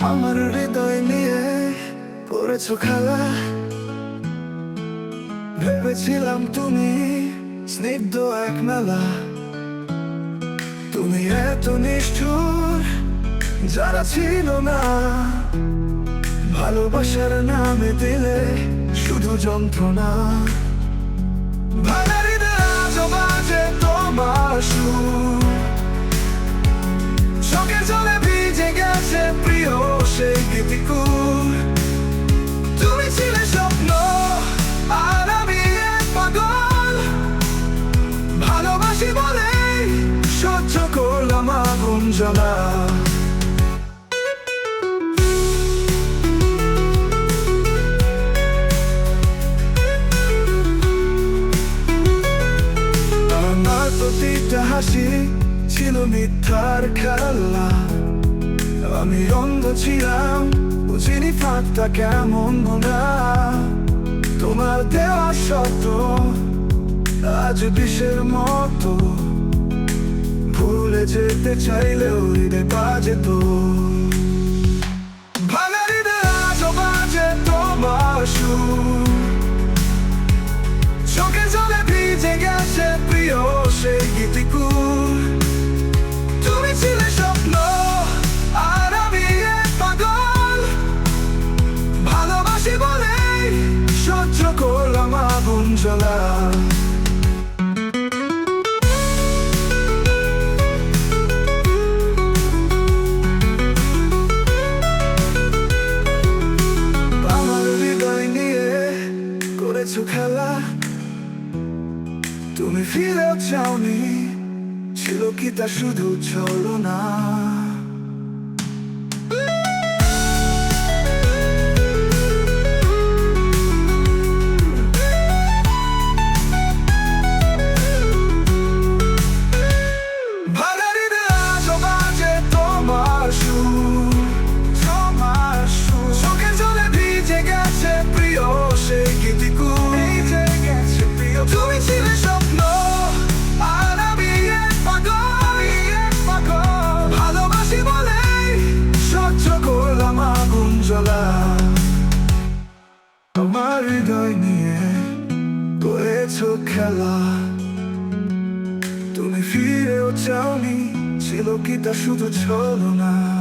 আমার হৃদয় নিয়ে করেছ খেলা। ভেবেছিলাম তুমি স্নিগ্ধ এক মেলা। তুমি এত নিষ্ঠুর, যারা ছিল না। ভালোবাসার নামে দিলে শুধু যন্ত্রণা। বাজে তোমার সুর। আগুন আমার প্রতিটা হাসি ছিল মিথ্যার খেলা। আমি অন্ধ ছিলাম, বুঝিনি ফাঁকটা কেমন গোনা তোমার দেওয়া শত আজ বিষের মতো। যেতে চাইলেও হৃদয় বাজে তো। ভাঙা হৃদয় আজও বাজে তোমার সুর। চোখে জলে ভিজে গেছে প্রিয় সেই গীতিকুর। তুমি ছিলে স্বপ্ন, আর আমি পাগল। ভালোবাসি বলে সহ্য করলাম আগুন জ্বলা। করেছ খেলা তুমি ফিরেও চাওনি। ছিল কি তা শুধু চলো না তোমার হৃদয় নিয়ে করেছ খেলা। তুমি ফিরেও চাওনি ছিল কি তা শুধু ছলো না